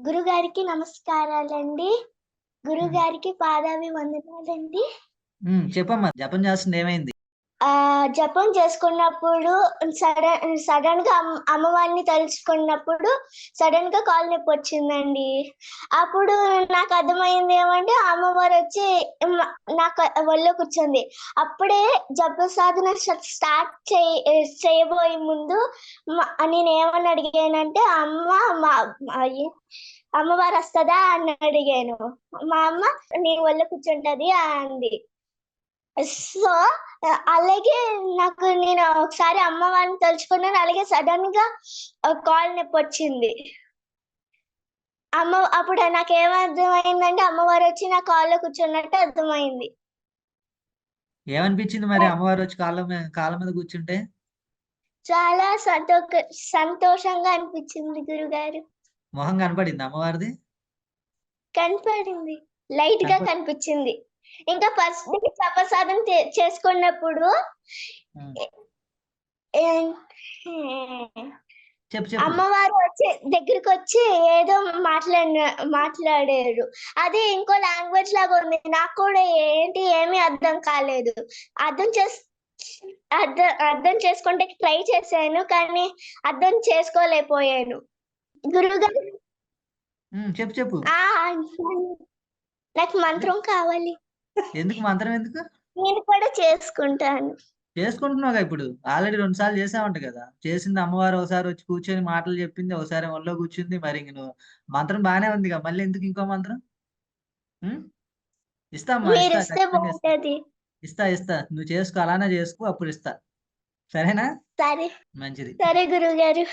గురుగారికి నమస్కారాలండి. గురుగారికి పాదాభి వందనాలండి. చెప్పమ్మా జపం చేస్తుంది ఏమైంది? ఆ జపం చేసుకున్నప్పుడు సడన్ సడన్గా అమ్- అమ్మవారిని తలుచుకున్నప్పుడు సడన్గా కాలు నొప్పి వచ్చిందండి. అప్పుడు నాకు అర్థమైంది ఏమంటే అమ్మవారు వచ్చి నాకు ఒళ్ళో కూర్చుంది. అప్పుడే జబ్బు సాధన స్టార్ట్ చేయ చేయబోయే ముందు నేను ఏమని అడిగానంటే అమ్మ మా మా- అమ్మవారు వస్తుందా అని అడిగాను. మా అమ్మ నీ ఒళ్ళో కూర్చుంటది అంది. సో అలాగే నాకు నేను ఒకసారి అమ్మవారిని తలుచుకున్నాను. అలాగే సడన్గా కాల్ నొప్పి వచ్చింది అమ్మ అప్పుడు నాకు ఏమర్థమైందంటే అమ్మవారు వచ్చి నా కాల్లో కూర్చున్నట్టు అర్థమైంది. ఏమనిపించింది మరి అమ్మవారు వచ్చి కాళ్ళ మీద కాళ్ళ మీద కూర్చుంటే? చాలా సంతో సంతోషంగా అనిపించింది గురుగారు. మొహం కనపడింది అమ్మవారిది? కనపడింది. లైట్గా కనప- కనిపించింది. ఇంకా ఫస్ట్ డే చే- చేసుకున్నప్పుడు ఏ- చెప్పు చెప్పు. అమ్మవారు వచ్చి దగ్గరికి వచ్చి ఏదో మాట్లాడిన మాట్లాడారు. అది ఇంకో లాంగ్వేజ్ లాగా ఉంది. నాకు కూడా ఏంటి ఏమీ అర్థం కాలేదు. అర్థం చేస్ అర్థం అర్థం చేసుకుంటే ట్రై చేశాను కానీ అర్థం చేసుకోలేకపోయాను. గురుగారు చెప్పు చెప్పు. ఆ నాకు మంత్రం కావాలి. ఎందుకు మంత్రం ఎందుకు? నేను కూడా చేసుకుంటాను. చేసుకుంటున్నావుగా ఇప్పుడు. ఆల్రెడీ రెండు సార్లు చేసావంట కదా. చేసింది అమ్మవారు ఒకసారి వచ్చి కూర్చొని మాటలు చెప్పింది ఒకసారి ఒళ్ళో కూర్చుంది. మరి ఇంక నువ్వు మంత్రం బానే ఉందిగా. మళ్ళీ ఎందుకు ఇంకో మంత్రం? ఇస్తా ఇస్తా ఇస్తే. నువ్వు చేసుకో అలానే చేసుకో అప్పుడు ఇస్తా. సరేనా? సరే. మంచిది. సరే గురుగారు